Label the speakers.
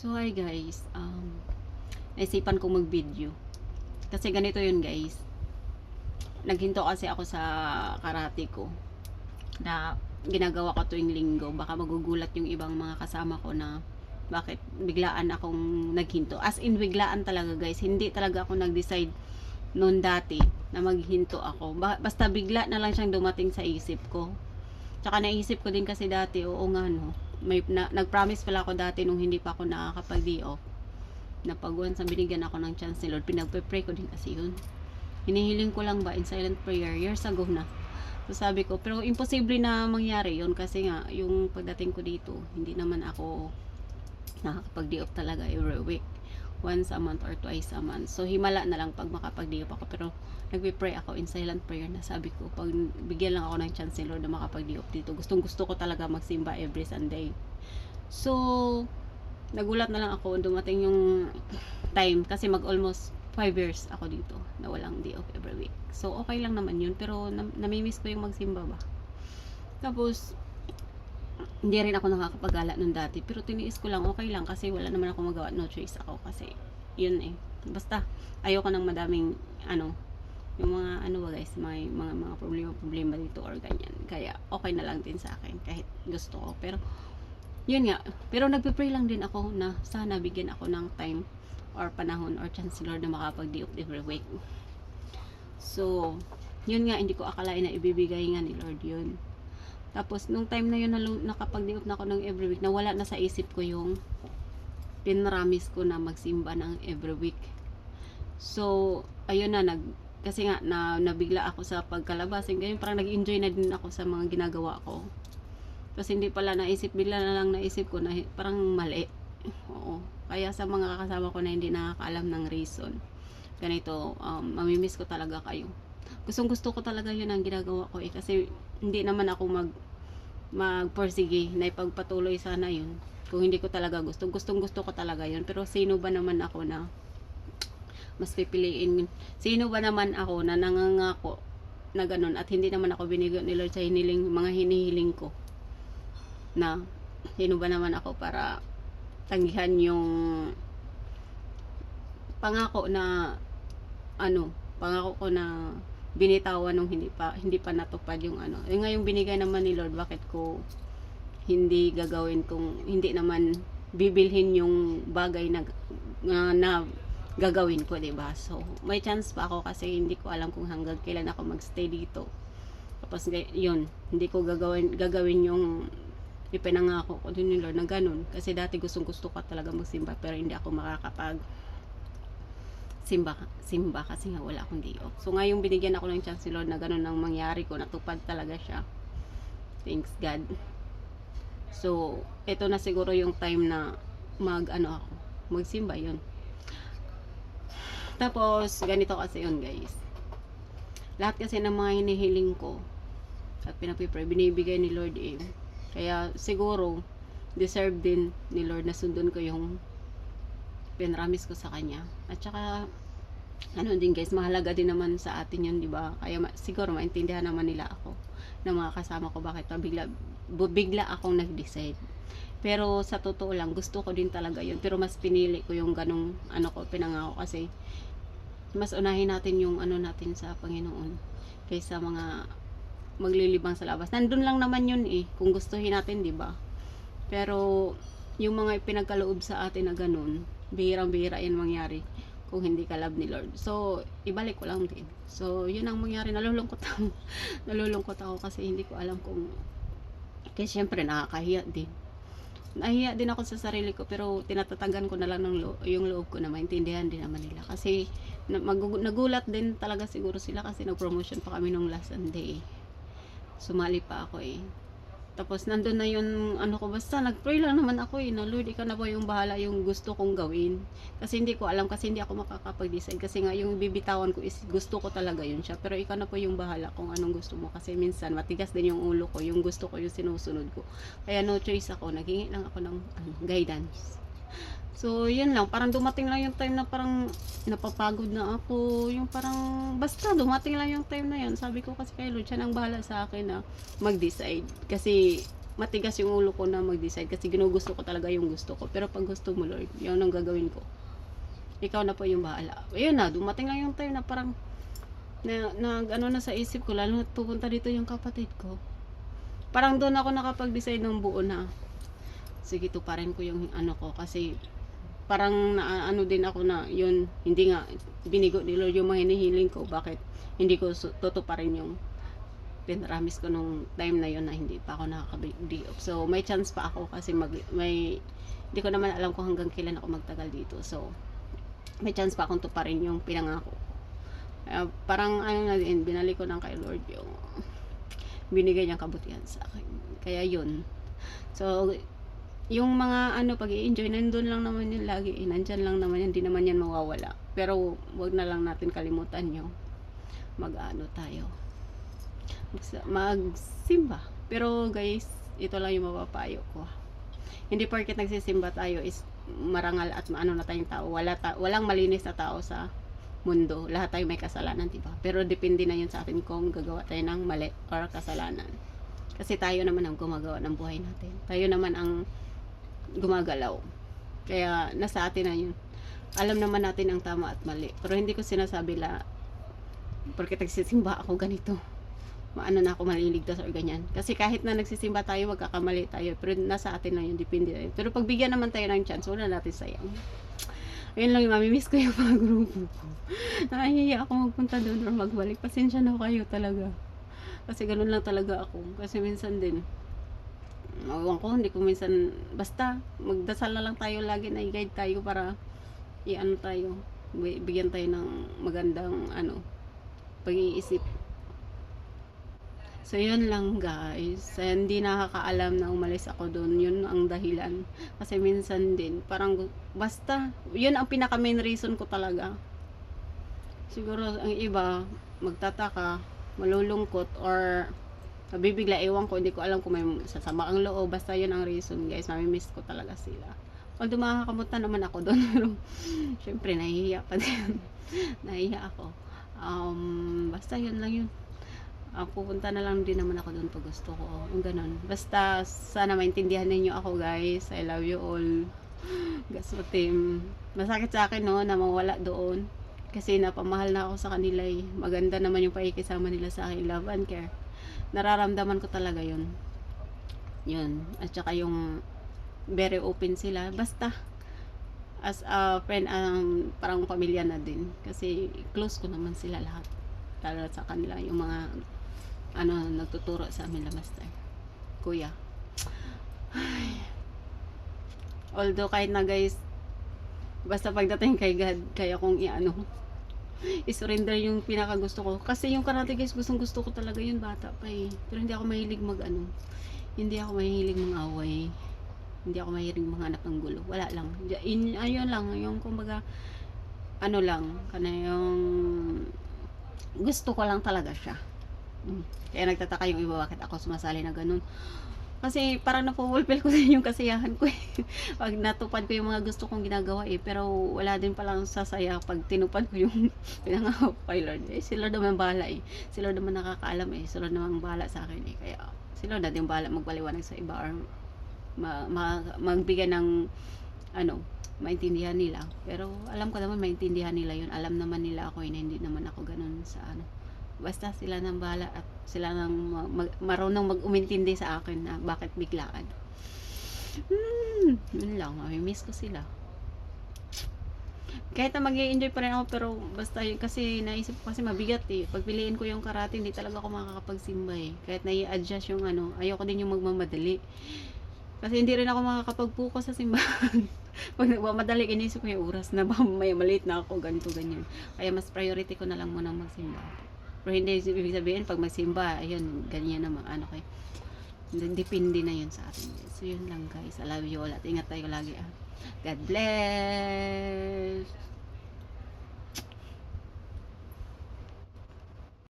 Speaker 1: So hi guys, um, naisipan ko mag-video. Kasi ganito yun guys. Naghinto kasi ako sa karate ko. Na ginagawa ko tuwing linggo. Baka magugulat yung ibang mga kasama ko na bakit biglaan akong naghinto. As in biglaan talaga guys. Hindi talaga ako nag-decide noon dati na maghinto ako. Ba- basta bigla na lang siyang dumating sa isip ko. Tsaka naisip ko din kasi dati, oo nga no, may na, nag-promise pala ako dati nung hindi pa ako nakakapag-day off na pag once binigyan ako ng chance ni Lord, pinagpe-pray ko din kasi yun. Hinihiling ko lang ba in silent prayer years ago na. So sabi ko, pero imposible na mangyari yun kasi nga, yung pagdating ko dito, hindi naman ako nakakapag-day off talaga every week. Once a month or twice a month. So himala na lang pag makapag-day off ako. Pero nagpe-pray ako in silent prayer na sabi ko, pag bigyan lang ako ng chance ni Lord na makapag-day off dito, gustong gusto ko talaga magsimba every Sunday. So, nagulat na lang ako dumating yung time kasi mag almost 5 years ako dito na walang day off every week. So, okay lang naman yun. Pero, nam- namimiss ko yung magsimba ba. Tapos, hindi rin ako nakakapagala nung dati. Pero tiniis ko lang, okay lang. Kasi wala naman ako magawa. No choice ako. Kasi, yun eh. Basta, ayoko ng madaming, ano, yung mga, ano ba guys, may mga, mga problema-problema dito or ganyan. Kaya, okay na lang din sa akin. Kahit gusto ko. Pero, yun nga. Pero nagpe-pray lang din ako na sana bigyan ako ng time or panahon or chance Lord na makapag-day every week. So, yun nga, hindi ko akalain na ibibigay nga ni Lord yun. Tapos, nung time na yun, off na ako ng every week, nawala na sa isip ko yung pinramis ko na magsimba ng every week. So, ayun na, nag, kasi nga, na, nabigla ako sa pagkalabas. And ganyan, parang nag-enjoy na din ako sa mga ginagawa ko. Kasi hindi pala naisip, bigla na lang naisip ko na parang mali. Oo. Kaya sa mga kasama ko na hindi nakakaalam ng reason, ganito, um, mamimiss ko talaga kayo. Gustong gusto ko talaga yun ang ginagawa ko eh. Kasi hindi naman ako mag magporsige na ipagpatuloy sana yun. Kung hindi ko talaga gusto. Gustong gusto ko talaga yun. Pero sino ba naman ako na mas pipiliin? Sino ba naman ako na nangangako na ganun at hindi naman ako binigyan ni Lord sa hiniling, mga hinihiling ko na sino ba naman ako para tanggihan yung pangako na ano, pangako ko na binitawan nung hindi pa hindi pa natupad yung ano. Yung ngayong binigay naman ni Lord, bakit ko hindi gagawin kung hindi naman bibilhin yung bagay na na, na gagawin ko, 'di ba? So, may chance pa ako kasi hindi ko alam kung hanggang kailan ako magstay dito. Tapos yun, hindi ko gagawin gagawin yung ipinangako ko din ni Lord na ganun. Kasi dati gustong gusto ko talaga magsimba pero hindi ako makakapag simba, simba kasi nga wala akong day. So ngayong binigyan ako ng chance ni Lord na ganun ang mangyari ko, natupad talaga siya. Thanks God. So, ito na siguro yung time na mag ano ako, magsimba yun. Tapos, ganito kasi yun guys. Lahat kasi ng mga hinihiling ko at pinapipray, binibigay ni Lord eh. Kaya siguro, deserve din ni Lord na sundon ko yung pinramis ko sa kanya. At saka, ano din guys, mahalaga din naman sa atin yun, di ba? Kaya ma- siguro maintindihan naman nila ako ng mga kasama ko bakit bigla, bigla akong nag-decide. Pero sa totoo lang, gusto ko din talaga yun. Pero mas pinili ko yung ganong ano ko, pinangako kasi mas unahin natin yung ano natin sa Panginoon kaysa mga maglilibang sa labas. Nandun lang naman yun eh, kung gustuhin natin, di ba? Pero yung mga pinagkaloob sa atin na ganun, bihirang-bihira yan mangyari kung hindi ka love ni Lord. So, ibalik ko lang din. So, yun ang mangyari. Nalulungkot ako. Nalulungkot ako kasi hindi ko alam kung kasi syempre nakakahiya din. Nahiya din ako sa sarili ko pero tinatatagan ko na lang ng lo- yung loob ko na maintindihan din naman nila. Kasi na- nagulat din talaga siguro sila kasi nag-promotion pa kami nung last Sunday. eh. Sumali pa ako eh. Tapos nandun na yun, ano ko, basta nag-pray lang naman ako eh, na Lord, ikaw na po yung bahala yung gusto kong gawin. Kasi hindi ko alam, kasi hindi ako makakapag-decide. Kasi nga yung bibitawan ko is gusto ko talaga yun siya. Pero ikaw na po yung bahala kung anong gusto mo. Kasi minsan matigas din yung ulo ko, yung gusto ko yung sinusunod ko. Kaya no choice ako, naghingi lang ako ng ano, guidance. So, yun lang. Parang dumating lang yung time na parang napapagod na ako. Yung parang, basta dumating lang yung time na yun. Sabi ko kasi kay Lord, siya nang bahala sa akin na mag-decide. Kasi, matigas yung ulo ko na mag-decide kasi ginugusto ko talaga yung gusto ko. Pero pag gusto mo, Lord, yun ang gagawin ko. Ikaw na po yung bahala. Ayun na, dumating lang yung time na parang na, nag ano na sa isip ko, lalo na pupunta dito yung kapatid ko. Parang doon ako nakapag-decide ng buo na sige tuparin ko yung ano ko kasi parang na, ano din ako na yun hindi nga binigo ni Lord yung mga ko. Bakit? Hindi ko tutuparin yung pinramis ko nung time na yun na hindi pa ako nakaka-day so may chance pa ako kasi mag, may hindi ko naman alam kung hanggang kailan ako magtagal dito. So may chance pa akong tuparin yung pinangako Kaya parang ano na din binalik ko lang kay Lord yung binigay niyang kabutihan sa akin. Kaya yun. So yung mga ano pag enjoy nandun lang naman yun lagi eh. nandyan lang naman yan hindi naman yan mawawala. Pero wag na lang natin kalimutan yung mag ano tayo magsimba. Pero guys ito lang yung mapapayo ko. Hindi porket nagsisimba tayo is marangal at ano na tayong tao. Wala ta- walang malinis na tao sa mundo. Lahat tayo may kasalanan diba pero depende na yun sa atin kung gagawa tayo ng mali or kasalanan. Kasi tayo naman ang gumagawa ng buhay natin. Tayo naman ang gumagalaw. Kaya nasa atin na yun. Alam naman natin ang tama at mali. Pero hindi ko sinasabi la porque nagsisimba ako ganito. Maano na ako maliligtas or ganyan. Kasi kahit na nagsisimba tayo, magkakamali tayo. Pero nasa atin na yun, depende yun. Pero pag bigyan naman tayo ng chance, wala natin sayang. Ayun lang mamimiss ko yung mga grupo ko. Nahihiya ako magpunta doon or magbalik. Pasensya na kayo talaga. Kasi ganun lang talaga ako. Kasi minsan din, Ewan ko, hindi ko minsan, basta, magdasal na lang tayo lagi na i-guide tayo para, i-ano tayo, bi- bigyan tayo ng magandang, ano, pag-iisip. So, yun lang guys. So, hindi nakakaalam na umalis ako doon. Yun ang dahilan. Kasi minsan din, parang, basta, yun ang pinaka main reason ko talaga. Siguro, ang iba, magtataka, malulungkot, or, Nabibigla, ewan ko, hindi ko alam kung may sasama ang loob. Basta yun ang reason, guys. Mamimiss ko talaga sila. Although makakamuta naman ako doon. Pero, syempre, nahihiya pa din. nahihiya ako. Um, basta yun lang yun. Uh, pupunta na lang din naman ako doon pag gusto ko. Yung ganun. Basta, sana maintindihan ninyo ako, guys. I love you all. Gaso team. Masakit sa akin, no, na mawala doon. Kasi napamahal na ako sa kanila eh. Maganda naman yung pakikisama nila sa akin. Love and care nararamdaman ko talaga yun. Yun. At saka yung very open sila. Basta as a friend um, parang pamilya na din. Kasi close ko naman sila lahat. Lalo sa kanila yung mga ano nagtuturo sa amin la master kuya. Ay. although kahit na guys basta pagdating kay God kaya kong i-ano i-surrender yung pinaka gusto ko. Kasi yung karate guys, gustong gusto ko talaga yun bata pa eh. Pero hindi ako mahilig mag ano. Hindi ako mahilig mga away. Hindi ako mahilig mga anak ng gulo. Wala lang. In, ayun lang. Yung kumbaga, ano lang. Kana yung gusto ko lang talaga siya. Mm. Kaya nagtataka yung iba bakit ako sumasali na ganun. Kasi parang napufulfill ko din yung kasiyahan ko eh. pag natupad ko yung mga gusto kong ginagawa eh. Pero wala din palang sasaya pag tinupad ko yung pinangako kay Lord. Eh, si Lord naman bahala eh. Si Lord naman nakakaalam eh. Si Lord naman bahala sa akin eh. Kaya si Lord na din bahala magbaliwanag sa iba or ma, ma, magbigay ng ano, maintindihan nila. Pero alam ko naman maintindihan nila yun. Alam naman nila ako yun. Hindi naman ako ganun sa ano basta sila nang bahala at sila nang mag, marunong mag-umintindi sa akin na bakit biglaan. Hmm, yun lang, mamimiss ko sila. Kahit na mag enjoy pa rin ako, pero basta yun, kasi naisip ko kasi mabigat eh. Pagpiliin ko yung karate, hindi talaga ako makakapagsimba eh. Kahit na i-adjust yung ano, ayoko din yung magmamadali. Kasi hindi rin ako makakapagpuko sa simbahan. Pag nagmamadali, inisip ko yung oras na ba may maliit na ako, ganito, ganyan. Kaya mas priority ko na lang muna magsimba. Pero hindi ibig sabihin pag magsimba, ayun, ganyan naman ano kay. Depende na yun sa atin. So yun lang guys. I love you all at ingat tayo lagi ah. God bless.